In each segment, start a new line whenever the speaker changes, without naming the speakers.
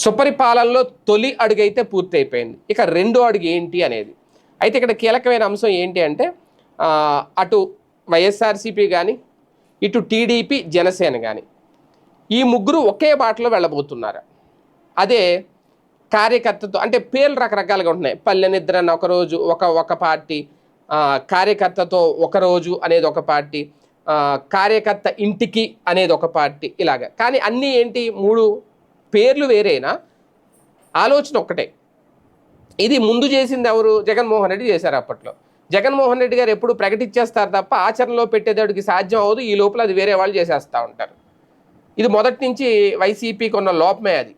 సుపరిపాలనలో తొలి అడుగు అయితే పూర్తయిపోయింది. ఇక రెండో అడుగు ఏంటి అనేది. అయితే ఇక్కడ కీలకమైన అంశం ఏంటి అంటే అటు వైఎస్ఆర్సీపీ కానీ ఇటు టీడీపీ జనసేన కానీ ఈ ముగ్గురు ఒకే బాటలో వెళ్ళబోతున్నారు. అదే కార్యకర్తతో అంటే పేర్లు రకరకాలుగా ఉంటున్నాయి. పల్లె నిద్ర అని ఒకరోజు ఒక ఒక పార్టీ కార్యకర్తతో ఒకరోజు అనేది ఒక పార్టీ కార్యకర్త ఇంటికి అనేది ఒక పార్టీ ఇలాగ. కానీ అన్నీ ఏంటి? మూడు పేర్లు వేరేనా? ఆలోచన ఒక్కటే. ఇది ముందు చేసింది ఎవరు? జగన్మోహన్ రెడ్డి చేశారు అప్పట్లో. జగన్మోహన్ రెడ్డి గారు ఎప్పుడు ప్రకటించేస్తారు తప్ప ఆచరణలో పెట్టేదాడికి సాధ్యం అవ్వదు. ఈ లోపల అది వేరే వాళ్ళు చేసేస్తూ ఉంటారు. ఇది మొదటి నుంచి వైసీపీకి ఉన్న లోపమే అది.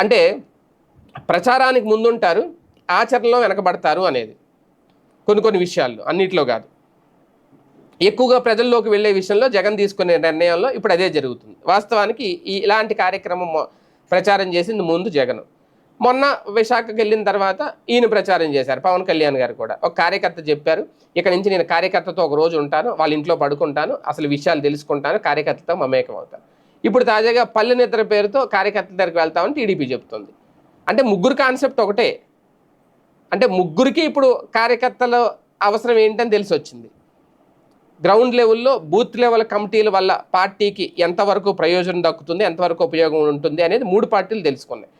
అంటే ప్రచారానికి ముందుంటారు ఆచరణలో వెనకబడతారు అనేది. కొన్ని కొన్ని విషయాల్లో అన్నిట్లో కాదు. ఎక్కువగా ప్రజల్లోకి వెళ్ళే విషయంలో జగన్ తీసుకునే నిర్ణయంలో ఇప్పుడు అదే జరుగుతుంది. వాస్తవానికి ఈ ఇలాంటి కార్యక్రమం ప్రచారం చేసింది ముందు జగన్. మొన్న విశాఖకి వెళ్ళిన తర్వాత ఈయన ప్రచారం చేశారు పవన్ కళ్యాణ్ గారు కూడా. ఒక కార్యకర్త చెప్పారు ఇక్కడ నుంచి నేను కార్యకర్తతో ఒక రోజు ఉంటాను వాళ్ళ ఇంట్లో పడుకుంటాను అసలు విషయాలు తెలుసుకుంటాను కార్యకర్తతో మమేకం అవుతాను ఇప్పుడు తాజాగా పల్లె నిద్ర పేరుతో కార్యకర్త దగ్గరికి వెళ్తామని టీడీపీ చెప్తుంది అంటే ముగ్గురు కాన్సెప్ట్ ఒకటే. అంటే ముగ్గురికి ఇప్పుడు కార్యకర్తల అవసరం ఏంటని తెలిసి వచ్చింది గ్రౌండ్ లెవెల్లో బూత్ లెవెల్ కమిటీల వల్ల పార్టీకి ఎంతవరకు ప్రయోజనం దక్కుతుంది ఎంతవరకు ఉపయోగం ఉంటుంది అనేది మూడు పార్టీలు తెలుసుకున్నాయి.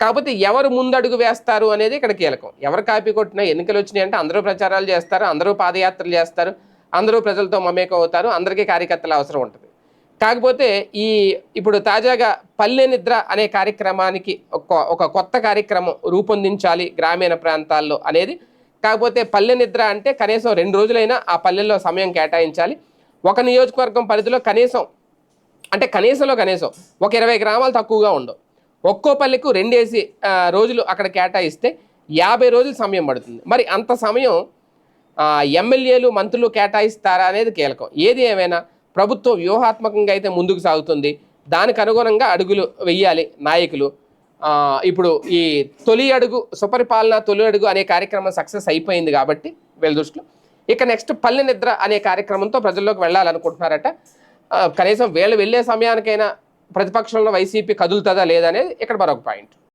కాకపోతే ఎవరు ముందడుగు వేస్తారు అనేది ఇక్కడ కీలకం. ఎవరు కాపీ కొట్టినా ఎన్నికలు వచ్చినాయి అంటే అందరూ ప్రచారాలు చేస్తారు అందరూ పాదయాత్రలు చేస్తారు అందరూ ప్రజలతో మమేకం అవుతారు అందరికీ కార్యకర్తల అవసరం ఉంటుంది. కాకపోతే ఈ ఇప్పుడు తాజాగా పల్లె నిద్ర అనే కార్యక్రమానికి ఒక ఒక కొత్త కార్యక్రమం రూపొందించాలి గ్రామీణ ప్రాంతాల్లో అనేది కాకపోతే పల్లె నిద్ర అంటే కనీసం రెండు రోజులైనా ఆ పల్లెల్లో సమయం కేటాయించాలి. ఒక నియోజకవర్గం పరిధిలో కనీసం అంటే కనీసంలో కనీసం ఒక ఇరవై గ్రామాలు తక్కువగా ఉండవు. ఒక్కో పల్లెకు రెండేసి రోజులు అక్కడ కేటాయిస్తే యాభై రోజులు సమయం పడుతుంది. మరి అంత సమయం ఎమ్మెల్యేలు మంత్రులు కేటాయిస్తారా అనేది కీలకం. ఏది ఏమైనా ప్రభుత్వం వ్యూహాత్మకంగా అయితే ముందుకు సాగుతుంది. దానికి అనుగుణంగా అడుగులు వెయ్యాలి నాయకులు. ఇప్పుడు ఈ తొలి అడుగు సుపరిపాలన తొలి అడుగు అనే కార్యక్రమం సక్సెస్ అయిపోయింది కాబట్టి వీళ్ళ దృష్టిలో. ఇక నెక్స్ట్ పల్లె నిద్ర అనే కార్యక్రమంతో ప్రజల్లోకి వెళ్ళాలనుకుంటున్నారట. కనీసం వీళ్ళు వెళ్ళే సమయానికైనా ప్రతిపక్షంలో వైసీపీ కదులుతుందా లేదనేది ఇక్కడ మరొక పాయింట్.